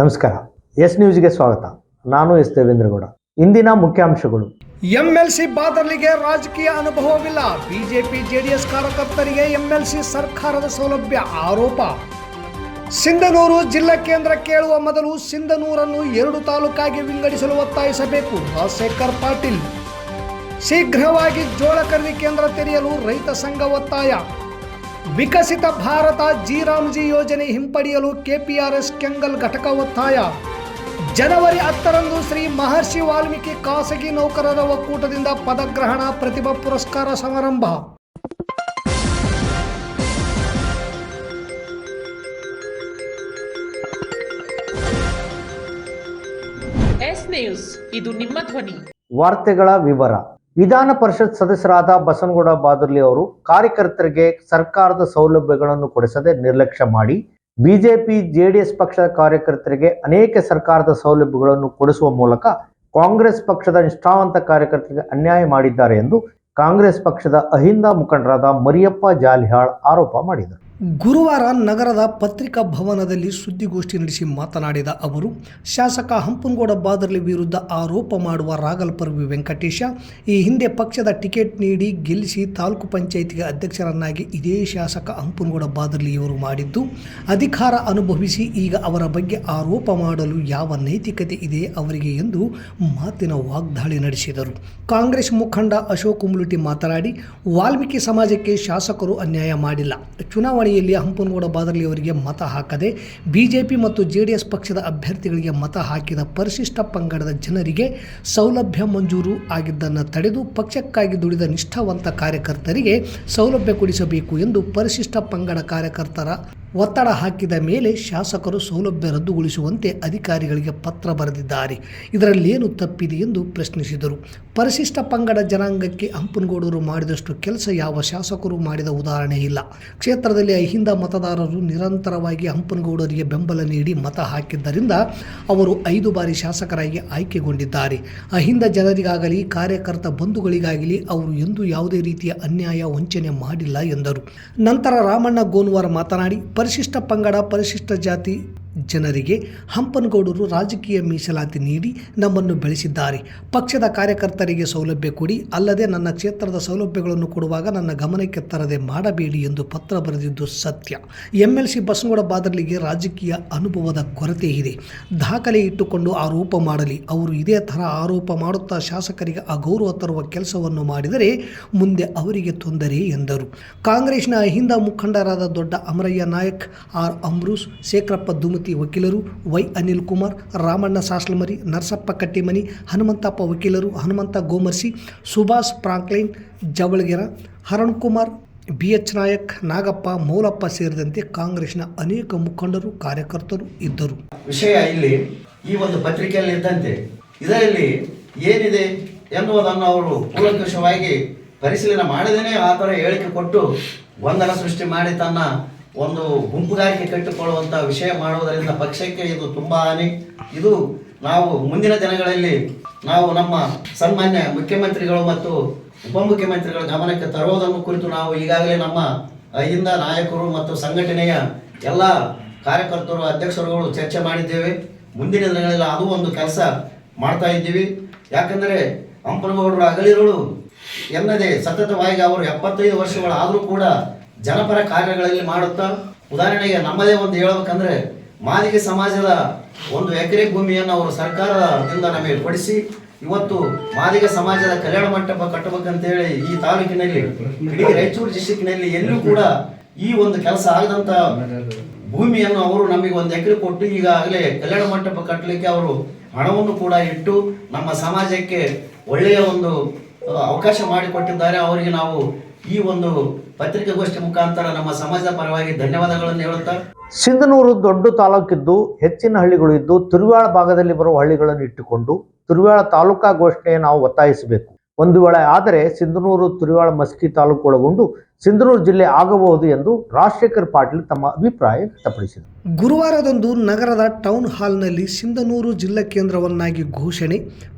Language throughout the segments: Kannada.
ನಮಸ್ಕಾರ. ಎಸ್ ನ್ಯೂಸ್ಗೆ ಸ್ವಾಗತ. ನಾನು ಎಸ್ ದೇವೇಂದ್ರಗೌಡ. ಇಂದಿನ ಮುಖ್ಯಾಂಶಗಳು. ಎಂಎಲ್ಸಿ ಬಾದಲಿಗೆ ರಾಜಕೀಯ ಅನುಭವವಿಲ್ಲ. ಬಿಜೆಪಿ ಜೆಡಿಎಸ್ ಕಾರ್ಯಕರ್ತರಿಗೆ ಎಂಎಲ್ಸಿ ಸರ್ಕಾರದ ಸೌಲಭ್ಯ ಆರೋಪ. ಸಿಂಧನೂರು ಜಿಲ್ಲಾ ಕೇಂದ್ರ ಕೇಳುವ ಮೊದಲು ಸಿಂಧನೂರನ್ನು ಎರಡು ತಾಲೂಕಾಗಿ ವಿಂಗಡಿಸಲು ಒತ್ತಾಯಿಸಬೇಕು. ರಾಜಶೇಖರ್ ಪಾಟೀಲ್. ಶೀಘ್ರವಾಗಿ ಜೋಳ ಕೇಂದ್ರ ತೆರೆಯಲು ರೈತ ಸಂಘ ಒತ್ತಾಯ. ವಿಕಸಿತ ಭಾರತ ಜಿರಾಮ್ಜಿ ಯೋಜನೆ ಹಿಂಪಡೆಯಲು ಕೆಪಿಆರ್ಎಸ್ ಕೆಂಗಲ್ ಘಟಕ ಒತ್ತಾಯ. ಜನವರಿ ಹತ್ತರಂದು ಶ್ರೀ ಮಹರ್ಷಿ ವಾಲ್ಮೀಕಿ ಖಾಸಗಿ ನೌಕರರ ಒಕ್ಕೂಟದಿಂದ ಪದಗ್ರಹಣ ಪ್ರತಿಭಾ ಪುರಸ್ಕಾರ ಸಮಾರಂಭ. ಎಸ್ ನ್ಯೂಸ್ ಇದು ನಿಮ್ಮ ಧ್ವನಿ. ವಾರ್ತೆಗಳ ವಿವರ. ವಿಧಾನ ಪರಿಷತ್ ಸದಸ್ಯರಾದ ಬಸನಗೌಡ ಬಾದರ್ಲಿ ಅವರು ಕಾರ್ಯಕರ್ತರಿಗೆ ಸರ್ಕಾರದ ಸೌಲಭ್ಯಗಳನ್ನು ಕೊಡಿಸದೆ ನಿರ್ಲಕ್ಷ್ಯ ಮಾಡಿ ಬಿಜೆಪಿ, ಜೆಡಿಎಸ್ ಪಕ್ಷದ ಕಾರ್ಯಕರ್ತರಿಗೆ ಅನೇಕ ಸರ್ಕಾರದ ಸೌಲಭ್ಯಗಳನ್ನು ಕೊಡಿಸುವ ಮೂಲಕ ಕಾಂಗ್ರೆಸ್ ಪಕ್ಷದ ನಿಷ್ಠಾವಂತ ಕಾರ್ಯಕರ್ತರಿಗೆ ಅನ್ಯಾಯ ಮಾಡಿದ್ದಾರೆ ಎಂದು ಕಾಂಗ್ರೆಸ್ ಪಕ್ಷದ ಅಹಿಂದ ಮುಖಂಡರಾದ ಮರಿಯಪ್ಪ ಜಾಲಿಹಾಳ್ ಆರೋಪ ಮಾಡಿದರು. ಗುರುವಾರ ನಗರದ ಪತ್ರಿಕಾ ಭವನದಲ್ಲಿ ಸುದ್ದಿಗೋಷ್ಠಿ ನಡೆಸಿ ಮಾತನಾಡಿದ ಅವರು, ಶಾಸಕ ಹಂಪನಗೌಡ ಬಾದರ್ಲಿ ವಿರುದ್ಧ ಆರೋಪ ಮಾಡುವ ರಾಗಲ್ಪರ್ವಿ ವೆಂಕಟೇಶ, ಈ ಹಿಂದೆ ಪಕ್ಷದ ಟಿಕೆಟ್ ನೀಡಿ ಗೆಲ್ಲಿಸಿ ತಾಲೂಕು ಪಂಚಾಯಿತಿಗೆ ಅಧ್ಯಕ್ಷರನ್ನಾಗಿ ಇದೇ ಶಾಸಕ ಹಂಪನಗೌಡ ಬಾದರ್ಲಿಯವರು ಮಾಡಿದ್ದು, ಅಧಿಕಾರ ಅನುಭವಿಸಿ ಈಗ ಅವರ ಬಗ್ಗೆ ಆರೋಪ ಮಾಡಲು ಯಾವ ನೈತಿಕತೆ ಇದೆ ಅವರಿಗೆ ಎಂದು ಮಾತಿನ ವಾಗ್ದಾಳಿ ನಡೆಸಿದರು. ಕಾಂಗ್ರೆಸ್ ಮುಖಂಡ ಅಶೋಕ್ ಉಮ್ಲುಟಿ ಮಾತನಾಡಿ, ವಾಲ್ಮೀಕಿ ಸಮಾಜಕ್ಕೆ ಶಾಸಕರು ಅನ್ಯಾಯ ಮಾಡಿಲ್ಲ ಚುನಾವಣೆಯಲ್ಲಿ ಹಂಪನಗೌಡ ಬಾದರ್ಲಿ ಅವರಿಗೆ ಮತ ಹಾಕದೆ ಬಿಜೆಪಿ ಮತ್ತು ಜೆಡಿಎಸ್ ಪಕ್ಷದ ಅಭ್ಯರ್ಥಿಗಳಿಗೆ ಮತ ಹಾಕಿದ ಪರಿಶಿಷ್ಟ ಪಂಗಡದ ಜನರಿಗೆ ಸೌಲಭ್ಯ ಮಂಜೂರು ಆಗಿದ್ದನ್ನು ತಡೆದು ಪಕ್ಷಕ್ಕಾಗಿ ದುಡಿದ ನಿಷ್ಠಾವಂತ ಕಾರ್ಯಕರ್ತರಿಗೆ ಸೌಲಭ್ಯ ಕೊಡಿಸಬೇಕು ಎಂದು ಪರಿಶಿಷ್ಟ ಪಂಗಡ ಕಾರ್ಯಕರ್ತರ ಒತ್ತಡ ಹಾಕಿದ ಮೇಲೆ ಶಾಸಕರು ಸೌಲಭ್ಯ ರದ್ದುಗೊಳಿಸುವಂತೆ ಅಧಿಕಾರಿಗಳಿಗೆ ಪತ್ರ ಬರೆದಿದ್ದಾರೆ. ಇದರಲ್ಲೇನು ತಪ್ಪಿದೆ ಎಂದು ಪ್ರಶ್ನಿಸಿದರು. ಪರಿಶಿಷ್ಟ ಪಂಗಡ ಜನಾಂಗಕ್ಕೆ ಹಂಪನಗೌಡರು ಮಾಡಿದಷ್ಟು ಕೆಲಸ ಯಾವ ಶಾಸಕರು ಮಾಡಿದ ಉದಾಹರಣೆ ಇಲ್ಲ. ಕ್ಷೇತ್ರದಲ್ಲಿ ಅಹಿಂದ ಮತದಾರರು ನಿರಂತರವಾಗಿ ಹಂಪನಗೌಡರಿಗೆ ಬೆಂಬಲ ನೀಡಿ ಮತ ಹಾಕಿದ್ದರಿಂದ ಅವರು ಐದು ಬಾರಿ ಶಾಸಕರಾಗಿ ಆಯ್ಕೆಗೊಂಡಿದ್ದಾರೆ. ಅಹಿಂದ ಜನರಿಗಾಗಲಿ, ಕಾರ್ಯಕರ್ತ ಬಂಧುಗಳಿಗಾಗಲಿ ಅವರು ಎಂದೂ ಯಾವುದೇ ರೀತಿಯ ಅನ್ಯಾಯ, ವಂಚನೆ ಮಾಡಿಲ್ಲ ಎಂದರು. ನಂತರ ರಾಮಣ್ಣ ಗೋನ್ವಾರ್ ಮಾತನಾಡಿ ಪರಿಶಿಷ್ಟ ಪಂಗಡ ಪರಿಶಿಷ್ಟ ಜಾತಿ ಜನರಿಗೆ ಹಂಪನಗೌಡರು ರಾಜಕೀಯ ಮೀಸಲಾತಿ ನೀಡಿ ನಮ್ಮನ್ನು ಬೆಳೆಸಿದ್ದಾರೆ. ಪಕ್ಷದ ಕಾರ್ಯಕರ್ತರಿಗೆ ಸೌಲಭ್ಯ ಕೊಡಿ, ಅಲ್ಲದೆ ನನ್ನ ಕ್ಷೇತ್ರದ ಸೌಲಭ್ಯಗಳನ್ನು ಕೊಡುವಾಗ ನನ್ನ ಗಮನಕ್ಕೆ ತರದೆ ಮಾಡಬೇಡಿ ಎಂದು ಪತ್ರ ಬರೆದಿದ್ದು ಸತ್ಯ. ಎಂಎಲ್ಸಿ ಬಸನಗೌಡ ಬಾದರ್ಲಿಗೆ ರಾಜಕೀಯ ಅನುಭವದ ಕೊರತೆ ಇದೆ. ದಾಖಲೆ ಇಟ್ಟುಕೊಂಡು ಆರೋಪ ಮಾಡಲಿ, ಅವರು ಇದೇ ಥರ ಆರೋಪ ಮಾಡುತ್ತಾ ಶಾಸಕರಿಗೆ ಅಗೌರವ ತರುವ ಕೆಲಸವನ್ನು ಮಾಡಿದರೆ ಮುಂದೆ ಅವರಿಗೆ ತೊಂದರೆ ಎಂದರು. ಕಾಂಗ್ರೆಸ್ನ ಅಹಿಂದ ಮುಖಂಡರಾದ ದೊಡ್ಡ ಅಮರಯ್ಯ ನಾಯಕ್, ಆರ್ ಅಮ್ರೂಸ್ ಶೇಖರಪ್ಪ ದುಮತಿ ವಕೀಲರು ವೈ ಅನಿಲ್ ಕುಮಾರ್, ರಾಮಣ್ಣ ಸಾಸ್ಲಮರಿ, ನರಸಪ್ಪ ಕಟ್ಟಿಮನಿ, ಹನುಮಂತಪ್ಪ ವಕೀಲರು, Hanumantha Gomarsi, Subhash Franklin Javalagera, Haran Kumar, B H Nayak, Nagappa, Maulappa ಸೇರಿದಂತೆ ಕಾಂಗ್ರೆಸ್ನ ಅನೇಕ ಮುಖಂಡರು, ಕಾರ್ಯಕರ್ತರು ಇದ್ದರು. ವಿಷಯ ಇಲ್ಲಿ ಈ ಒಂದು ಪತ್ರಿಕೆಯಲ್ಲಿ ಇದ್ದಂತೆ, ಇದರಲ್ಲಿ ಏನಿದೆ ಎನ್ನುವುದನ್ನು ಅವರು ಕೂಲಂಕಷವಾಗಿ ಪರಿಶೀಲನೆ ಮಾಡದೇನೆ ಆ ಥರ ಹೇಳಿಕೆ ಕೊಟ್ಟು ಗೊಂದಲ ಸೃಷ್ಟಿ ಮಾಡಿ ತನ್ನ ಒಂದು ಗುಂಪುಗಾರಿಕೆ ಕಟ್ಟಿಕೊಳ್ಳುವಂಥ ವಿಷಯ ಮಾಡುವುದರಿಂದ ಪಕ್ಷಕ್ಕೆ ಇದು ತುಂಬಾ ಹಾನಿ. ಇದು ನಾವು ಮುಂದಿನ ದಿನಗಳಲ್ಲಿ ನಾವು ನಮ್ಮ ಸನ್ಮಾನ್ಯ ಮುಖ್ಯಮಂತ್ರಿಗಳು ಮತ್ತು ಉಪಮುಖ್ಯಮಂತ್ರಿಗಳ ಗಮನಕ್ಕೆ ತರುವುದನ್ನು ಕುರಿತು ನಾವು ಈಗಾಗಲೇ ನಮ್ಮ ಅಹಿಂದ ನಾಯಕರು ಮತ್ತು ಸಂಘಟನೆಯ ಎಲ್ಲ ಕಾರ್ಯಕರ್ತರು, ಅಧ್ಯಕ್ಷರುಗಳು ಚರ್ಚೆ ಮಾಡಿದ್ದೇವೆ. ಮುಂದಿನ ದಿನಗಳಲ್ಲಿ ಅದು ಒಂದು ಕೆಲಸ ಮಾಡ್ತಾ ಇದ್ದೀವಿ. ಯಾಕಂದರೆ ಹಂಪನಗೌಡರು ಅಗಲಿರುಳು ಎನ್ನದೇ ಸತತವಾಗಿ ಅವರು ಎಪ್ಪತ್ತೈದು ವರ್ಷಗಳಾದರೂ ಕೂಡ ಜನಪರ ಕಾರ್ಯಗಳಲ್ಲಿ ಮಾಡುತ್ತಾ, ಉದಾಹರಣೆಗೆ ನಮ್ಮದೇ ಒಂದು ಹೇಳಬೇಕಂದ್ರೆ, ಮಾದಿಗೆ ಸಮಾಜದ ಒಂದು ಎಕರೆ ಭೂಮಿಯನ್ನು ಅವರು ಸರ್ಕಾರದಿಂದ ನಮಗೆ ಕೊಡಿಸಿ ಇವತ್ತು ಮಾದಿಗ ಸಮಾಜದ ಕಲ್ಯಾಣ ಮಂಟಪ ಕಟ್ಟಬೇಕಂತೇಳಿ ಈ ತಾಲೂಕಿನಲ್ಲಿ, ಇಡೀ ರಾಯಚೂರು ಡಿಸ್ಟಿಕ್ನಲ್ಲಿ ಎಲ್ಲೂ ಕೂಡ ಈ ಒಂದು ಕೆಲಸ ಆಗದಂತ ಭೂಮಿಯನ್ನು ಅವರು ನಮಗೆ ಒಂದು ಎಕರೆ ಕೊಟ್ಟು ಈಗಾಗಲೇ ಕಲ್ಯಾಣ ಮಂಟಪ ಕಟ್ಟಲಿಕ್ಕೆ ಅವರು ಹಣವನ್ನು ಕೂಡ ಇಟ್ಟು, ನಮ್ಮ ಸಮಾಜಕ್ಕೆ ಒಳ್ಳೆಯ ಒಂದು ಅವಕಾಶ ಮಾಡಿಕೊಟ್ಟಿದ್ದಾರೆ. ಅವರಿಗೆ ನಾವು ಈ ಒಂದು ಪತ್ರಿಕಾಗೋಷ್ಠಿ ಮುಖಾಂತರ ನಮ್ಮ ಸಮಾಜದ ಪರವಾಗಿ ಧನ್ಯವಾದಗಳನ್ನು ಹೇಳುತ್ತಾ? ಸಿಂಧನೂರು ದೊಡ್ಡ ತಾಲೂಕಿದ್ದು ಹೆಚ್ಚಿನ ಹಳ್ಳಿಗಳು ಇದ್ದು ತಿರುವಾಳ ಭಾಗದಲ್ಲಿ ಬರುವ ಹಳ್ಳಿಗಳನ್ನು ಇಟ್ಟುಕೊಂಡು ತಿರುವಾಳ ತಾಲೂಕಾ ಘೋಷಣೆ ನಾವು ಒತ್ತಾಯಿಸಬೇಕು. ಒಂದು ವೇಳೆ ಆದರೆ ಸಿಂಧನೂರು ತಿರುವಾಳ ಮಸ್ಕಿ ತಾಲೂಕು ಒಳಗೊಂಡು ಸಿಂಧನೂರು ಜಿಲ್ಲೆ ಆಗಬಹುದು ಎಂದು ರಾಜಶೇಖರ್ ಪಾಟೀಲ್ ತಮ್ಮ ಅಭಿಪ್ರಾಯ ವ್ಯಕ್ತಪಡಿಸಿದರು. ಗುರುವಾರದಂದು ನಗರದ ಟೌನ್ ಹಾಲ್ನಲ್ಲಿ ಸಿಂಧನೂರು ಜಿಲ್ಲಾ ಕೇಂದ್ರವನ್ನಾಗಿ ಘೋಷಣೆ,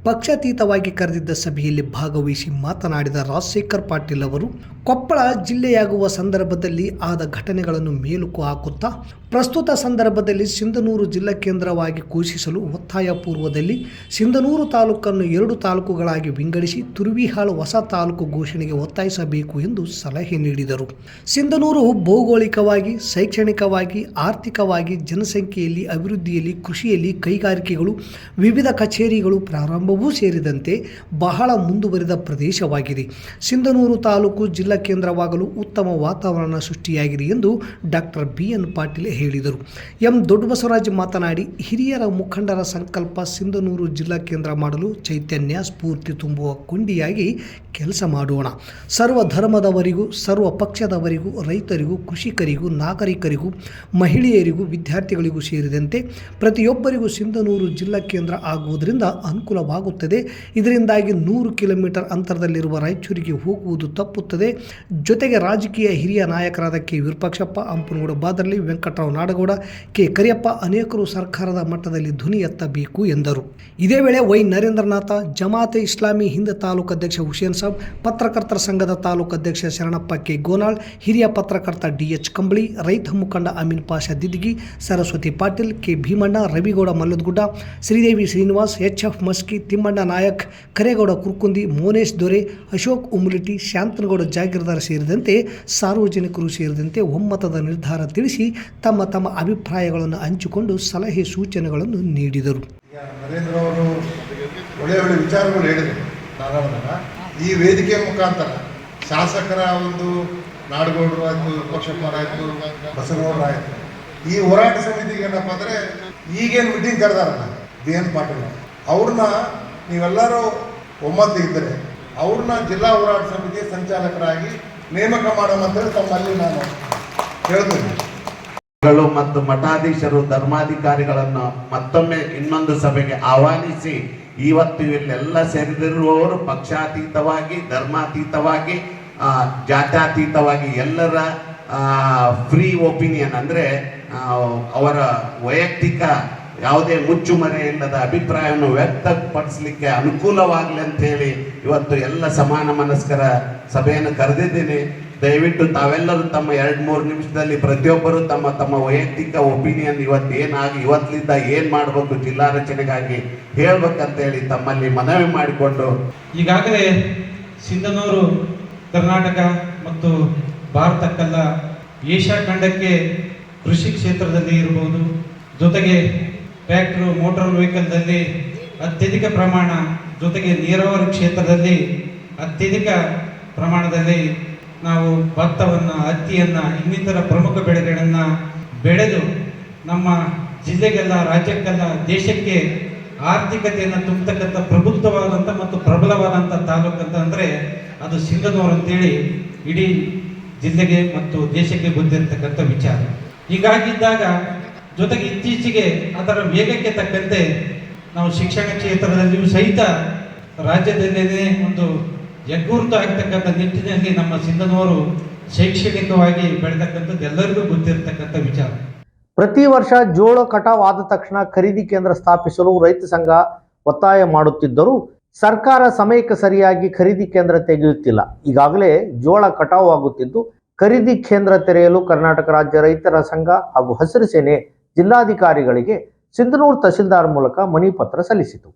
ಪಕ್ಷಾತೀತವಾಗಿ ಕರೆದಿದ್ದ ಸಭೆಯಲ್ಲಿ ಭಾಗವಹಿಸಿ ಮಾತನಾಡಿದ ರಾಜಶೇಖರ್ ಪಾಟೀಲ್ ಅವರು, ಕೊಪ್ಪಳ ಜಿಲ್ಲೆಯಾಗುವ ಸಂದರ್ಭದಲ್ಲಿ ಆದ ಘಟನೆಗಳನ್ನು ಮೇಲುಕು ಹಾಕುತ್ತಾ, ಪ್ರಸ್ತುತ ಸಂದರ್ಭದಲ್ಲಿ ಸಿಂಧನೂರು ಜಿಲ್ಲಾ ಕೇಂದ್ರವಾಗಿ ಘೋಷಿಸಲು ಒತ್ತಾಯ ಪೂರ್ವದಲ್ಲಿ ಸಿಂಧನೂರು ತಾಲೂಕನ್ನು ಎರಡು ತಾಲೂಕುಗಳಾಗಿ ವಿಂಗಡಿಸಿ ತುರುವಿಹಾಳು ಹೊಸ ತಾಲೂಕು ಘೋಷಣೆಗೆ ಒತ್ತಾಯಿಸಬೇಕು ಎಂದು ಸಲಹೆ ನೀಡಿದರು. ಸಿಂಧನೂರು ಭೌಗೋಳಿಕವಾಗಿ, ಶೈಕ್ಷಣಿಕವಾಗಿ, ಆರ್ಥಿಕವಾಗಿ ಜನಸಂಖ್ಯೆಯಲ್ಲಿ, ಅಭಿವೃದ್ಧಿಯಲ್ಲಿ, ಕೃಷಿಯಲ್ಲಿ ಕೈಗಾರಿಕೆಗಳು, ವಿವಿಧ ಕಚೇರಿಗಳು ಪ್ರಾರಂಭವೂ ಸೇರಿದಂತೆ ಬಹಳ ಮುಂದುವರಿದ ಪ್ರದೇಶವಾಗಿದೆ. ಸಿಂಧನೂರು ತಾಲೂಕು ಜಿಲ್ಲಾ ಕೇಂದ್ರವಾಗಲು ಉತ್ತಮ ವಾತಾವರಣ ಸೃಷ್ಟಿಯಾಗಿದೆ ಎಂದು ಡಾಕ್ಟರ್ ಬಿ. ಎನ್. ಪಾಟೀಲ್ ಹೇಳಿದರು. ಎಂ. ದೊಡ್ಡಬಸವರಾಜ್ ಮಾತನಾಡಿ, ಹಿರಿಯರ ಮುಖಂಡರ ಸಂಕಲ್ಪ ಸಿಂಧನೂರು ಜಿಲ್ಲಾ ಕೇಂದ್ರ ಮಾಡಲು ಚೈತನ್ಯ ಸ್ಫೂರ್ತಿ ತುಂಬುವ ಕೊಂಡಿಯಾಗಿ ಕೆಲಸ ಮಾಡೋಣ. ಸರ್ವ ಧರ್ಮದವರಿಗೂ, ಸರ್ವ ಪಕ್ಷದವರಿಗೂ, ರೈತರಿಗೂ, ಕೃಷಿಕರಿಗೂ, ನಾಗರಿಕರಿಗೂ, ಮಹಿಳೆಯರಿಗೂ, ವಿದ್ಯಾರ್ಥಿಗಳಿಗೂ ಸೇರಿದಂತೆ ಪ್ರತಿಯೊಬ್ಬರಿಗೂ ಸಿಂಧನೂರು ಜಿಲ್ಲಾ ಕೇಂದ್ರ ಆಗುವುದರಿಂದ ಅನುಕೂಲವಾಗುತ್ತದೆ. ಇದರಿಂದಾಗಿ ನೂರು ಕಿಲೋಮೀಟರ್ ಅಂತರದಲ್ಲಿರುವ ರಾಯಚೂರಿಗೆ ಹೋಗುವುದು ತಪ್ಪುತ್ತದೆ. ಜೊತೆಗೆ ರಾಜಕೀಯ ಹಿರಿಯ ನಾಯಕರಾದ ಕೆ. ವಿರೂಪಾಕ್ಷಪ್ಪ, ಅಂಪನಗೌಡ ಬಾದರ್ಲಿ, ವೆಂಕಟರಾವ್ ನಾಡಗೌಡ, ಕೆ. ಕರಿಯಪ್ಪ ಅನೇಕರು ಸರ್ಕಾರದ ಮಟ್ಟದಲ್ಲಿ ಧ್ವನಿ ಎತ್ತಬೇಕು ಎಂದರು. ಇದೇ ವೇಳೆ ವೈ. ನರೇಂದ್ರನಾಥ, ಜಮಾತೆ ಇಸ್ಲಾಮಿ ಹಿಂದ್ ತಾಲೂಕು ಅಧ್ಯಕ್ಷ ಹುಸೇನ್ ಸಾಬ್, ಪತ್ರಕರ್ತರ ಸಂಘದ ತಾಲೂಕು ಅಧ್ಯಕ್ಷ ಶರಣಪ್ಪ ಕೆ. ಗೋನಾಳ್, ಹಿರಿಯ ಪತ್ರಕರ್ತ ಡಿ. ಎಚ್. ಕಂಬಳಿ, ರೈತ ಮುಖಂಡ Ameen Pasha Didgi Saraswati Patil, K. Bheemanna, Ravigowda Malladagudda, Sridevi Srinivas, H. F. Maski, Timmanna Nayak, Karegowda Kurkundi, Monesh Dore, Ashok Umliti Shanthanagowda jagirdar ಸೇರಿದಂತೆ ಸಾರ್ವಜನಿಕರು ಸೇರಿದಂತೆ ಒಮ್ಮತದ ನಿರ್ಧಾರ ತಿಳಿಸಿ ತಮ್ಮ ತಮ್ಮ ಅಭಿಪ್ರಾಯಗಳನ್ನು ಹಂಚಿಕೊಂಡು ಸಲಹೆ ಸೂಚನೆಗಳನ್ನು ನೀಡಿದರು. ನರೇಂದ್ರ ಅವರು ಒಳ್ಳೆಯ ಒಳ್ಳೆ ವಿಚಾರಗಳು ಹೇಳಿದರು ಈ ವೇದಿಕೆ ಮುಖಾಂತರ ಶಾಸಕರ ಒಂದು ನಾಡಗೌಡರು ಆಯಿತು ಆಯಿತು. ಈ ಹೋರಾಟ ಸಮಿತಿಗೆ ಏನಪ್ಪ ಅಂದರೆ ಈಗೇನು ಮೀಟಿಂಗ್ ಕರೆದಾರಲ್ಲ ಬಿ ಎನ್ ಪಾಟೀಲ್ ಅವ್ರನ್ನ ನೀವೆಲ್ಲರೂ ಒಮ್ಮತ ಇದ್ದರೆ ಅವ್ರನ್ನ ಜಿಲ್ಲಾ ಹೋರಾಟ ಸಮಿತಿ ಸಂಚಾಲಕರಾಗಿ ನೇಮಕ ಮಾಡೋಣಂತೇಳಿ ತಮ್ಮಲ್ಲಿ ನಾನು ಹೇಳ್ತೀನಿ. ಮತ್ತು ಮಠಾಧೀಶರು, ಧರ್ಮಾಧಿಕಾರಿಗಳನ್ನು ಮತ್ತೊಮ್ಮೆ ಇನ್ನೊಂದು ಸಭೆಗೆ ಆಹ್ವಾನಿಸಿ ಇವತ್ತು ಇಲ್ಲೆಲ್ಲ ಸೇರಿದಿರುವವರು ಪಕ್ಷಾತೀತವಾಗಿ, ಧರ್ಮಾತೀತವಾಗಿ ಜಾತ್ಯಾತೀತವಾಗಿ ಎಲ್ಲರ ಫ್ರೀ ಒಪಿನಿಯನ್ ಅಂದರೆ ಅವರ ವೈಯಕ್ತಿಕ ಯಾವುದೇ ಮುಚ್ಚುಮರೆ ಇಲ್ಲದ ಅಭಿಪ್ರಾಯವನ್ನು ವ್ಯಕ್ತಪಡಿಸಲಿಕ್ಕೆ ಅನುಕೂಲವಾಗಲಿ ಅಂತ ಹೇಳಿ ಇವತ್ತು ಎಲ್ಲ ಸಮಾನ ಮನಸ್ಕರ ಸಭೆಯನ್ನು ಕರೆದಿದ್ದೀನಿ. ದಯವಿಟ್ಟು ತಾವೆಲ್ಲರೂ ತಮ್ಮ ಎರಡು ಮೂರು ನಿಮಿಷದಲ್ಲಿ ಪ್ರತಿಯೊಬ್ಬರು ತಮ್ಮ ತಮ್ಮ ವೈಯಕ್ತಿಕ ಒಪಿನಿಯನ್ ಇವತ್ತು ಏನಾಗಿ ಇವತ್ತಿನಿಂದ ಏನ್ ಮಾಡಬೇಕು ಜಿಲ್ಲಾ ರಚನೆಗಾಗಿ ಹೇಳಿ ತಮ್ಮಲ್ಲಿ ಮನವಿ ಮಾಡಿಕೊಂಡು. ಈಗಾಗಲೇ ಸಿಂಧನೂರು, ಕರ್ನಾಟಕ ಮತ್ತು ಭಾರತಕ್ಕಲ್ಲ ಏಷ್ಯಾ ಖಂಡಕ್ಕೆ ಕೃಷಿ ಕ್ಷೇತ್ರದಲ್ಲಿ ಇರಬಹುದು ಜೊತೆಗೆ ಟ್ರ್ಯಾಕ್ಟ್ರು, ಮೋಟಾರ್ ವೆಹಿಕಲ್ದಲ್ಲಿ ಅತ್ಯಧಿಕ ಪ್ರಮಾಣ ಜೊತೆಗೆ ನೀರಾವರಿ ಕ್ಷೇತ್ರದಲ್ಲಿ ಅತ್ಯಧಿಕ ಪ್ರಮಾಣದಲ್ಲಿ ನಾವು ಭತ್ತವನ್ನು, ಹತ್ತಿಯನ್ನು, ಇನ್ನಿತರ ಪ್ರಮುಖ ಬೆಳೆಗಳನ್ನು ಬೆಳೆದು ನಮ್ಮ ಜಿಲ್ಲೆಗೆಲ್ಲ, ರಾಜ್ಯಕ್ಕೆಲ್ಲ, ದೇಶಕ್ಕೆ ಆರ್ಥಿಕತೆಯನ್ನು ತುಂಬತಕ್ಕಂಥ ಪ್ರಬುದ್ಧವಾದಂಥ ಮತ್ತು ಪ್ರಬಲವಾದಂಥ ತಾಲೂಕು ಅಂತ ಅಂದರೆ ಅದು ಸಿಂಧನೂರು ಅಂತೇಳಿ ಇಡೀ ಜಿಲ್ಲೆಗೆ ಮತ್ತು ದೇಶಕ್ಕೆ ಬಂದಿರತಕ್ಕಂಥ ವಿಚಾರ. ಹೀಗಾಗಿದ್ದಾಗ ಜೊತೆಗೆ ಇತ್ತೀಚೆಗೆ ಅದರ ವೇಗಕ್ಕೆ ತಕ್ಕಂತೆ ನಾವು ಶಿಕ್ಷಣ ಕ್ಷೇತ್ರದಲ್ಲಿಯೂ ಸಹಿತ ರಾಜ್ಯದಲ್ಲೇ ಒಂದು ಹೆಗ್ಗುರುತು ಆಗ್ತಕ್ಕಂಥ ನಿಟ್ಟಿನಲ್ಲಿ ನಮ್ಮ ಸಿಂಧನವರು ಶೈಕ್ಷಣಿಕವಾಗಿ ಬೆಳೆತಕ್ಕಂಥದ್ದು ಎಲ್ಲರಿಗೂ ಗೊತ್ತಿರತಕ್ಕಂಥ ವಿಚಾರ. ಪ್ರತಿ ವರ್ಷ ಜೋಳ ಕಟಾವ್ ಆದ ತಕ್ಷಣ ಖರೀದಿ ಕೇಂದ್ರ ಸ್ಥಾಪಿಸಲು ರೈತ ಸಂಘ ಒತ್ತಾಯ ಮಾಡುತ್ತಿದ್ದರೂ ಸರ್ಕಾರ ಸಮಯಕ್ಕೆ ಸರಿಯಾಗಿ ಖರೀದಿ ಕೇಂದ್ರ ತೆಗೆಯುತ್ತಿಲ್ಲ. ಈಗಾಗಲೇ ಜೋಳ ಕಟಾವು ಆಗುತ್ತಿದ್ದು ಖರೀದಿ ಕೇಂದ್ರ ತೆರೆಯಲು ಕರ್ನಾಟಕ ರಾಜ್ಯ ರೈತರ ಸಂಘ ಹಾಗೂ ಹಸಿರು ಸೇನೆ ಜಿಲ್ಲಾಧಿಕಾರಿಗಳಿಗೆ ಸಿಂಧನೂರು ತಹಸೀಲ್ದಾರ್ ಮೂಲಕ ಮನಿ ಪತ್ರ ಸಲ್ಲಿಸಿತು.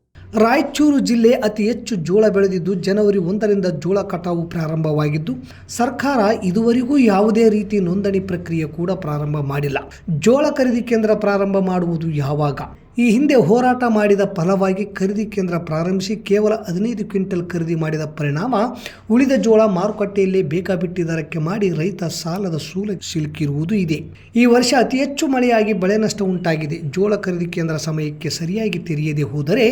ರಾಯಚೂರು ಜಿಲ್ಲೆ ಅತಿ ಹೆಚ್ಚು ಜೋಳ ಬೆಳೆದಿದ್ದು ಜನವರಿ ಒಂದರಿಂದ ಜೋಳ ಕಟಾವು ಪ್ರಾರಂಭವಾಗಿದ್ದು, ಸರ್ಕಾರ ಇದುವರೆಗೂ ಯಾವುದೇ ರೀತಿ ನೋಂದಣಿ ಪ್ರಕ್ರಿಯೆ ಕೂಡ ಪ್ರಾರಂಭ ಮಾಡಿಲ್ಲ. ಜೋಳ ಖರೀದಿ ಕೇಂದ್ರ ಪ್ರಾರಂಭ ಮಾಡುವುದು ಯಾವಾಗ? ಈ ಹಿಂದೆ ಹೋರಾಟ ಮಾಡಿದ ಫಲವಾಗಿ ಖರೀದಿ ಕೇಂದ್ರ ಪ್ರಾರಂಭಿಸಿ ಕೇವಲ ಹದಿನೈದು ಕ್ವಿಂಟಲ್ ಖರೀದಿ ಮಾಡಿದ ಪರಿಣಾಮ ಉಳಿದ ಜೋಳ ಮಾರುಕಟ್ಟೆಯಲ್ಲಿ ಬೇಕಾಬಿಟ್ಟಿ ದರಕ್ಕೆ ಮಾಡಿ ರೈತ ಸಾಲದ ಸೂಲ ಸಿಲುಕಿರುವುದು ಇದೆ. ಈ ವರ್ಷ ಅತಿ ಹೆಚ್ಚು ಮಳೆಯಾಗಿ ಬೆಳೆ ನಷ್ಟ ಉಂಟಾಗಿದೆ. ಜೋಳ ಖರೀದಿ ಕೇಂದ್ರ ಸಮಯಕ್ಕೆ ಸರಿಯಾಗಿ ತೆರೆಯದೆ ಹೋದರೆ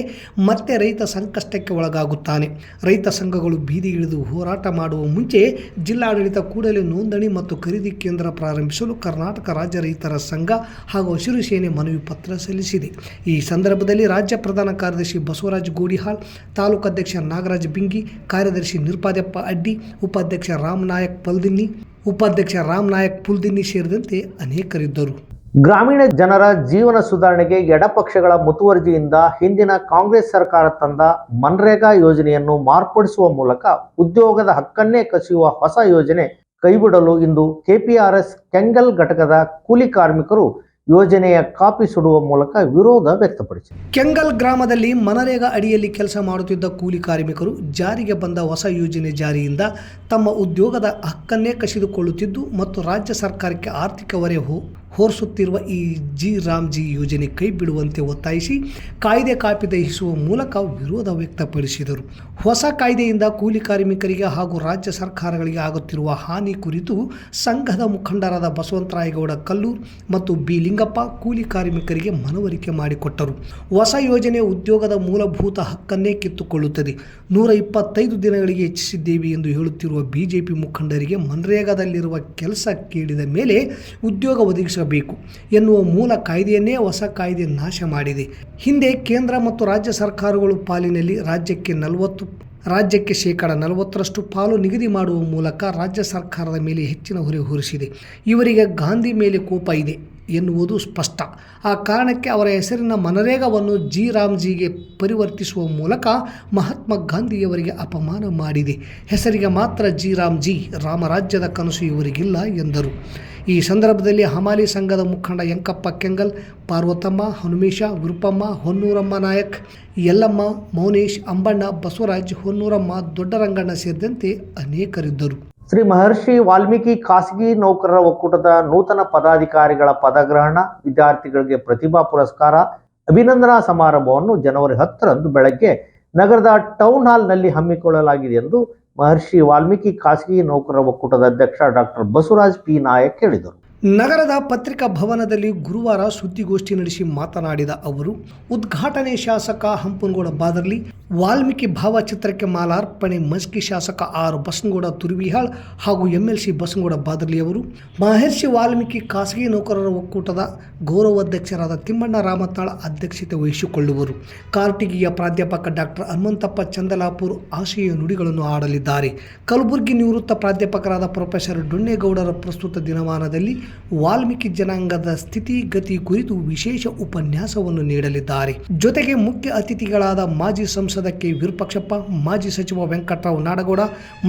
ಮತ್ತೆ ರೈತ ಸಂಕಷ್ಟಕ್ಕೆ ಒಳಗಾಗುತ್ತಾನೆ. ರೈತ ಸಂಘಗಳು ಬೀದಿ ಇಳಿದು ಹೋರಾಟ ಮಾಡುವ ಮುಂಚೆ ಜಿಲ್ಲಾಡಳಿತ ಕೂಡಲೇ ನೋಂದಣಿ ಮತ್ತು ಖರೀದಿ ಕೇಂದ್ರ ಪ್ರಾರಂಭಿಸಲು ಕರ್ನಾಟಕ ರಾಜ್ಯ ರೈತರ ಸಂಘ ಹಾಗೂ ಹಸಿರು ಸೇನೆ ಮನವಿ ಪತ್ರ ಸಲ್ಲಿಸಿದೆ. ಈ ಸಂದರ್ಭದಲ್ಲಿ ರಾಜ್ಯ ಪ್ರಧಾನ ಕಾರ್ಯದರ್ಶಿ ಬಸವರಾಜ್ ಗೋಡಿಹಾಳ್, ತಾಲೂಕು ಅಧ್ಯಕ್ಷ ನಾಗರಾಜ್ ಬಿಂಗಿ, ಕಾರ್ಯದರ್ಶಿ ನಿರ್ಪಾದ್ಯಪ್ಪ ಅಡ್ಡಿ, ಉಪಾಧ್ಯಕ್ಷ ರಾಮ್ ನಾಯಕ್ ಪಲ್ದಿನ್ನಿ, ಉಪಾಧ್ಯಕ್ಷ ರಾಮ್ ನಾಯಕ್ ಪುಲ್ದಿನ್ನಿ ಸೇರಿದಂತೆ ಅನೇಕರಿದ್ದರು. ಗ್ರಾಮೀಣ ಜನರ ಜೀವನ ಸುಧಾರಣೆಗೆ ಎಡಪಕ್ಷಗಳ ಮುತುವರ್ಜಿಯಿಂದ ಹಿಂದಿನ ಕಾಂಗ್ರೆಸ್ ಸರ್ಕಾರ ತಂದ ಮನ್ರೇಗಾ ಯೋಜನೆಯನ್ನು ಮಾರ್ಪಡಿಸುವ ಮೂಲಕ ಉದ್ಯೋಗದ ಹಕ್ಕನ್ನೇ ಕಸಿಯುವ ಹೊಸ ಯೋಜನೆ ಕೈಬಿಡಲು ಇಂದು ಕೆಪಿಆರ್ಎಸ್ ಕೆಂಗಲ್ ಘಟಕದ ಕೂಲಿ ಕಾರ್ಮಿಕರು ಯೋಜನೆಯ ಕಾಪಿ ಸುಡುವ ಮೂಲಕ ವಿರೋಧ ವ್ಯಕ್ತಪಡಿಸಿದರು ಕೆಂಗಲ್ ಗ್ರಾಮದಲ್ಲಿ ಮನರೇಗಾ ಅಡಿಯಲ್ಲಿ ಕೆಲಸ ಮಾಡುತ್ತಿದ್ದ ಕೂಲಿ ಕಾರ್ಮಿಕರು ಜಾರಿಗೆ ಬಂದ ಹೊಸ ಯೋಜನೆ ಜಾರಿಯಿಂದ ತಮ್ಮ ಉದ್ಯೋಗದ ಹಕ್ಕನ್ನೇ ಕಸಿದುಕೊಳ್ಳುತ್ತಿದ್ದು ಮತ್ತು ರಾಜ್ಯ ಸರ್ಕಾರಕ್ಕೆ ಆರ್ಥಿಕ ಹೊರೆ ಹೋರಿಸುತ್ತಿರುವ ಈ ಜಿ ರಾಮ್ಜಿ ಯೋಜನೆ ಕೈ ಬಿಡುವಂತೆ ಒತ್ತಾಯಿಸಿ ಕಾಯ್ದೆ ಕಾಪಿ ದಹಿಸುವ ಮೂಲಕ ವಿರೋಧ ವ್ಯಕ್ತಪಡಿಸಿದರು. ಹೊಸ ಕಾಯ್ದೆಯಿಂದ ಕೂಲಿ ಕಾರ್ಮಿಕರಿಗೆ ಹಾಗೂ ರಾಜ್ಯ ಸರ್ಕಾರಗಳಿಗೆ ಆಗುತ್ತಿರುವ ಹಾನಿ ಕುರಿತು ಸಂಘದ ಮುಖಂಡರಾದ ಬಸವಂತರಾಯಗೌಡ ಕಲ್ಲೂರ್ ಮತ್ತು ಬಿ ಲಿಂಗಪ್ಪ ಕೂಲಿ ಕಾರ್ಮಿಕರಿಗೆ ಮನವರಿಕೆ ಮಾಡಿಕೊಟ್ಟರು. ಹೊಸ ಯೋಜನೆ ಉದ್ಯೋಗದ ಮೂಲಭೂತ ಹಕ್ಕನ್ನೇ ಕಿತ್ತುಕೊಳ್ಳುತ್ತದೆ. ನೂರ ಇಪ್ಪತ್ತೈದು ದಿನಗಳಿಗೆ ಹೆಚ್ಚಿಸಿದ್ದೇವೆ ಎಂದು ಹೇಳುತ್ತಿರುವ ಬಿಜೆಪಿ ಮುಖಂಡರಿಗೆ ಮನ್ರೇಗಾದಲ್ಲಿರುವ ಕೆಲಸ ಕೇಳಿದ ಮೇಲೆ ಉದ್ಯೋಗ ಒದಗಿಸಬೇಕು ಎನ್ನುವ ಮೂಲ ಕಾಯ್ದೆಯನ್ನೇ ಹೊಸ ಕಾಯ್ದೆ ನಾಶ ಮಾಡಿದೆ. ಹಿಂದೆ ಕೇಂದ್ರ ಮತ್ತು ರಾಜ್ಯ ಸರ್ಕಾರಗಳು ಪಾಲಿನಲ್ಲಿ ರಾಜ್ಯಕ್ಕೆ ನಲವತ್ತು, ರಾಜ್ಯಕ್ಕೆ ಶೇಕಡ ನಲವತ್ತರಷ್ಟು ಪಾಲು ನಿಗದಿ ಮಾಡುವ ಮೂಲಕ ರಾಜ್ಯ ಸರ್ಕಾರದ ಮೇಲೆ ಹೆಚ್ಚಿನ ಹೊರೆ ಹೊರಿಸಿದೆ. ಇವರಿಗೆ ಗಾಂಧಿ ಮೇಲೆ ಕೋಪ ಇದೆ ಎನ್ನುವುದು ಸ್ಪಷ್ಟ. ಆ ಕಾರಣಕ್ಕೆ ಅವರ ಹೆಸರಿನ ಮನರೇಗವನ್ನು ಜಿ. ರಾಮ್ಜಿಗೆ ಪರಿವರ್ತಿಸುವ ಮೂಲಕ ಮಹಾತ್ಮ ಗಾಂಧಿಯವರಿಗೆ ಅಪಮಾನ ಮಾಡಿದೆ. ಹೆಸರಿಗೆ ಮಾತ್ರ ಜಿ. ರಾಮ್ಜಿ ರಾಮರಾಜ್ಯದ ಕನಸು ಇವರಿಗಿಲ್ಲ ಎಂದರು. ಈ ಸಂದರ್ಭದಲ್ಲಿ ಹಮಾಲಿ ಸಂಘದ ಮುಖಂಡ ಯಂಕಪ್ಪ ಕೆಂಗಲ್, ಪಾರ್ವತಮ್ಮ, ಹನುಮೇಶ ವಿರುಪಮ್ಮ ಹೊನ್ನೂರಮ್ಮ ನಾಯಕ್, ಯಲ್ಲಮ್ಮ, ಮೌನೇಶ್, ಅಂಬಣ್ಣ, ಬಸವರಾಜ್, ಹೊನ್ನೂರಮ್ಮ, ದೊಡ್ಡರಂಗಣ್ಣ ಸೇರಿದಂತೆ ಅನೇಕರಿದ್ದರು. ಶ್ರೀ ಮಹರ್ಷಿ ವಾಲ್ಮೀಕಿ ಖಾಸಗಿ ನೌಕರರ ಒಕ್ಕೂಟದ ನೂತನ ಪದಾಧಿಕಾರಿಗಳ ಪದಗ್ರಹಣ, ವಿದ್ಯಾರ್ಥಿಗಳಿಗೆ ಪ್ರತಿಭಾ ಪುರಸ್ಕಾರ, ಅಭಿನಂದನಾ ಸಮಾರಂಭವನ್ನು ಜನವರಿ ಹತ್ತರಂದು ಬೆಳಗ್ಗೆ ನಗರದ ಟೌನ್ ಹಾಲ್ನಲ್ಲಿ ಹಮ್ಮಿಕೊಳ್ಳಲಾಗಿದೆ ಎಂದು ಮಹರ್ಷಿ ವಾಲ್ಮೀಕಿ ಖಾಸಗಿ ನೌಕರರ ಒಕ್ಕೂಟದ ಅಧ್ಯಕ್ಷ ಡಾಕ್ಟರ್ ಬಸವರಾಜ್ ಪಿ ನಾಯಕ್ ಹೇಳಿದರು. ನಗರದ ಪತ್ರಿಕಾ ಭವನದಲ್ಲಿ ಗುರುವಾರ ಸುದ್ದಿಗೋಷ್ಠಿ ನಡೆಸಿ ಮಾತನಾಡಿದ ಅವರು, ಉದ್ಘಾಟನೆ ಶಾಸಕ ಹಂಪನಗೌಡ ಬಾದರ್ಲಿ, ವಾಲ್ಮೀಕಿ ಭಾವಚಿತ್ರಕ್ಕೆ ಮಾಲಾರ್ಪಣೆ ಮಸ್ಕಿ ಶಾಸಕ ಆರ್ ಬಸನಗೌಡ ತುರ್ವಿಹಾಳ್ ಹಾಗೂ ಎಂಎಲ್ಸಿ ಬಸನಗೌಡ ಬಾದರ್ಲಿ ಅವರು, ಮಹರ್ಷಿ ವಾಲ್ಮೀಕಿ ಖಾಸಗಿ ನೌಕರರ ಒಕ್ಕೂಟದ ಗೌರವಾಧ್ಯಕ್ಷರಾದ ತಿಮ್ಮಣ್ಣ ರಾಮತಾಳ ಅಧ್ಯಕ್ಷತೆ ವಹಿಸಿಕೊಳ್ಳುವರು. ಕಾರ್ಟಿಗಿಯ ಪ್ರಾಧ್ಯಾಪಕ ಡಾಕ್ಟರ್ ಹನುಮಂತಪ್ಪ ಚಂದಲಾಪುರ್ ಆಶಯ ನುಡಿಗಳನ್ನು ಆಡಲಿದ್ದಾರೆ. ಕಲಬುರಗಿ ನಿವೃತ್ತ ಪ್ರಾಧ್ಯಾಪಕರಾದ ಪ್ರೊಫೆಸರ್ ಡೊಣ್ಣೇಗೌಡರ ಪ್ರಸ್ತುತ ದಿನಮಾನದಲ್ಲಿ ವಾಲ್ಮೀಕಿ ಜನಾಂಗದ ಸ್ಥಿತಿಗತಿ ಕುರಿತು ವಿಶೇಷ ಉಪನ್ಯಾಸವನ್ನು ನೀಡಲಿದ್ದಾರೆ. ಜೊತೆಗೆ ಮುಖ್ಯ ಅತಿಥಿಗಳಾದ ಮಾಜಿ ಸಂಸದ ಕೆ ವಿರೂಪಾಕ್ಷಪ್ಪ, ಮಾಜಿ ಸಚಿವ ವೆಂಕಟರಾವ್ ನಾಡಗೌಡ,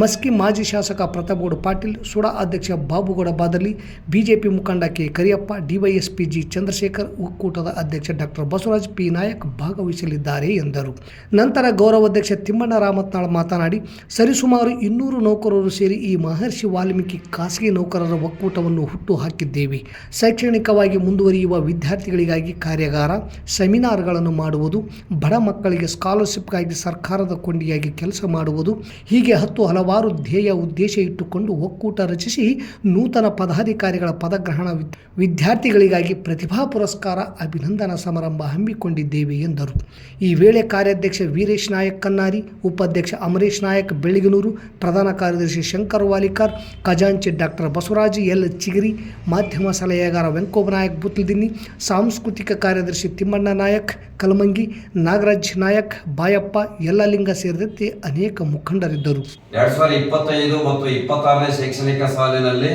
ಮಸ್ಕಿ ಮಾಜಿ ಶಾಸಕ ಪ್ರತಾಪ್ಗೌಡ ಪಾಟೀಲ್, ಸುಡಾ ಅಧ್ಯಕ್ಷ ಬಾಬುಗೌಡ ಬಾದಲಿ ಬಿಜೆಪಿ ಮುಖಂಡ K Kariyappa, DYSP G Chandrashekar, ಒಕ್ಕೂಟದ ಅಧ್ಯಕ್ಷ ಡಾಕ್ಟರ್ ಬಸವರಾಜ್ ಪಿ ನಾಯಕ್ ಭಾಗವಹಿಸಲಿದ್ದಾರೆ ಎಂದರು. ನಂತರ ಗೌರವಾಧ್ಯಕ್ಷ ತಿಮ್ಮಣ್ಣ ರಾಮತ್ನಾಳ್ ಮಾತನಾಡಿ, ಸರಿಸುಮಾರು ಇನ್ನೂರು ನೌಕರರು ಸೇರಿ ಈ ಮಹರ್ಷಿ ವಾಲ್ಮೀಕಿ ಖಾಸಗಿ ನೌಕರರ ಒಕ್ಕೂಟವನ್ನು ಹುಟ್ಟು ಹಾಕಿದ್ದೇವೆ ಶೈಕ್ಷಣಿಕವಾಗಿ ಮುಂದುವರಿಯುವ ವಿದ್ಯಾರ್ಥಿಗಳಿಗಾಗಿ ಕಾರ್ಯಾಗಾರ, ಸೆಮಿನಾರ್ಗಳನ್ನು ಮಾಡುವುದು, ಬಡ ಮಕ್ಕಳಿಗೆ ಸ್ಕಾಲರ್ಶಿಪ್ಗಾಗಿ ಸರ್ಕಾರದ ಕೊಂಡಿಯಾಗಿ ಕೆಲಸ ಮಾಡುವುದು, ಹೀಗೆ ಹತ್ತು ಹಲವಾರು ಧ್ಯೇಯ ಉದ್ದೇಶ ಇಟ್ಟುಕೊಂಡು ಒಕ್ಕೂಟ ರಚಿಸಿ ನೂತನ ಪದಾಧಿಕಾರಿಗಳ ಪದಗ್ರಹಣ ವಿದ್- ವಿದ್ಯಾರ್ಥಿಗಳಿಗಾಗಿ ಪ್ರತಿಭಾ ಪುರಸ್ಕಾರ, ಅಭಿನಂದನಾ ಸಮಾರಂಭ ಹಮ್ಮಿಕೊಂಡಿದ್ದೇವೆ ಎಂದರು. ಈ ವೇಳೆ ಕಾರ್ಯಾಧ್ಯಕ್ಷ ವೀರೇಶ್ ನಾಯಕ್ ಕನ್ನಾರಿ, ಉಪಾಧ್ಯಕ್ಷ ಅಮರೇಶ್ ನಾಯಕ್ ಬೆಳಗಿನೂರು ಪ್ರಧಾನ ಕಾರ್ಯದರ್ಶಿ ಶಂಕರ್ ವಾಲಿಕರ್, ಖಜಾಂಚಿ ಡಾಕ್ಟರ್ ಬಸವರಾಜ್ ಎಲ್ ಚಿಗಿರಿ ಮಾಧ್ಯಮ ಸಲಹೆಗಾರ ವೆಂಕೋಬ ನಾಯಕ್ ಬುತ್ಲದಿನ್ನಿ, ಸಾಂಸ್ಕೃತಿಕ ಕಾರ್ಯದರ್ಶಿ ತಿಮ್ಮಣ್ಣ ನಾಯಕ್, ಕಲಮಂಗಿ, ನಾಗರಾಜ್ ನಾಯಕ್, ಬಾಯಪ್ಪ, ಯಲ್ಲಲಿಂಗ ಸೇರಿದಂತೆ ಅನೇಕ ಮುಖಂಡರಿದ್ದರು. ಎರಡ್ ಸಾವಿರದ ಇಪ್ಪತ್ತೈದು ಮತ್ತು ಇಪ್ಪತ್ತಾರನೇ ಶೈಕ್ಷಣಿಕ ಸಾಲಿನಲ್ಲಿ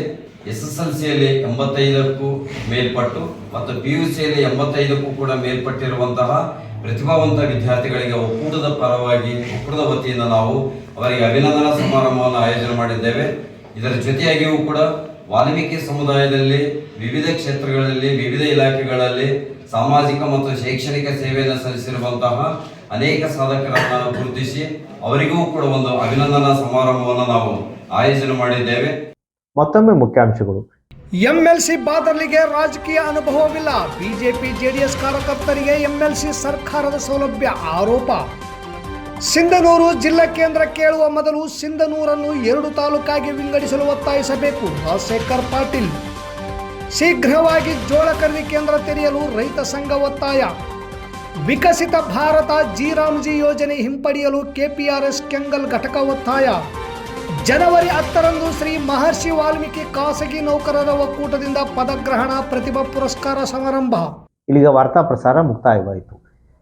ಎಸ್ ಎಸ್ ಎಲ್ ಸಿಯಲ್ಲಿ ಎಂಬತ್ತೈದಕ್ಕೂ ಮೇಲ್ಪಟ್ಟು ಮತ್ತು ಪಿ ಯು ಸಿಯಲ್ಲಿ ಎಂಬತ್ತೈದಕ್ಕೂ ಕೂಡ ಮೇಲ್ಪಟ್ಟಿರುವಂತಹ ಪ್ರತಿಭಾವಂತ ವಿದ್ಯಾರ್ಥಿಗಳಿಗೆ ಒಕ್ಕೂಟದ ಪರವಾಗಿ, ಒಕ್ಕೂಟದ ವತಿಯಿಂದ ನಾವು ಅವರಿಗೆ ಅಭಿನಂದನಾ ಸಮಾರಂಭವನ್ನು ಆಯೋಜನೆ ಮಾಡಿದ್ದೇವೆ. ಇದರ ಜೊತೆಯಾಗಿಯೂ ಕೂಡ ವಾಲ್ಮೀಕಿ ಸಮುದಾಯದಲ್ಲಿ ವಿವಿಧ ಕ್ಷೇತ್ರಗಳಲ್ಲಿ ವಿವಿಧ ಇಲಾಖೆಗಳಲ್ಲಿ ಸಾಮಾಜಿಕ ಮತ್ತು ಶೈಕ್ಷಣಿಕ ಸೇವೆಯನ್ನು ಸಲ್ಲಿಸಿರುವಂತಹ ಅನೇಕ ಸಾಧಕರನ್ನು ಗುರುತಿಸಿ ಅವರಿಗೂ ಕೂಡ ಒಂದು ಅಭಿನಂದನಾ ಸಮಾರಂಭವನ್ನು ನಾವು ಆಯೋಜನೆ ಮಾಡಿದ್ದೇವೆ. ಮತ್ತೊಮ್ಮೆ ಮುಖ್ಯಾಂಶಗಳು. ಎಂಎಲ್ಸಿ ಬಾದರ್ಲಿಗೆ ರಾಜಕೀಯ ಅನುಭವವಿಲ್ಲ. ಬಿಜೆಪಿ ಜೆಡಿಎಸ್ ಕಾರ್ಯಕರ್ತರಿಗೆ ಎಂಎಲ್ಸಿ ಸರ್ಕಾರದ ಸೌಲಭ್ಯ ಆರೋಪ. ಸಿಂಧನೂರು ಜಿಲ್ಲಾ ಕೇಂದ್ರ ಕೇಳುವ ಮೊದಲು ಸಿಂಧನೂರನ್ನು ಎರಡು ತಾಲೂಕಾಗಿ ವಿಂಗಡಿಸಲು ಒತ್ತಾಯಿಸಬೇಕು. ರಾಜಶೇಖರ್ ಪಾಟೀಲ್. ಶೀಘ್ರವಾಗಿ ಜೋಳ ಖರೀದಿ ಕೇಂದ್ರ ತೆರೆಯಲು ರೈತ ಸಂಘ ಒತ್ತಾಯ. ವಿಕಸಿತ ಭಾರತ ಜಿರಾಮ್ಜಿ ಯೋಜನೆ ಹಿಂಪಡೆಯಲು ಕೆಪಿಆರ್ಎಸ್ ಕೆಂಗಲ್ ಘಟಕ ಒತ್ತಾಯ. ಜನವರಿ ಹತ್ತರಂದು ಶ್ರೀ ಮಹರ್ಷಿ ವಾಲ್ಮೀಕಿ ಖಾಸಗಿ ನೌಕರರ ಒಕ್ಕೂಟದಿಂದ ಪದಗ್ರಹಣ ಪ್ರತಿಭಾ ಪುರಸ್ಕಾರ ಸಮಾರಂಭ. ಇಲ್ಲಿಗೆ ವಾರ್ತಾ ಪ್ರಸಾರ ಮುಕ್ತಾಯವಾಯಿತು.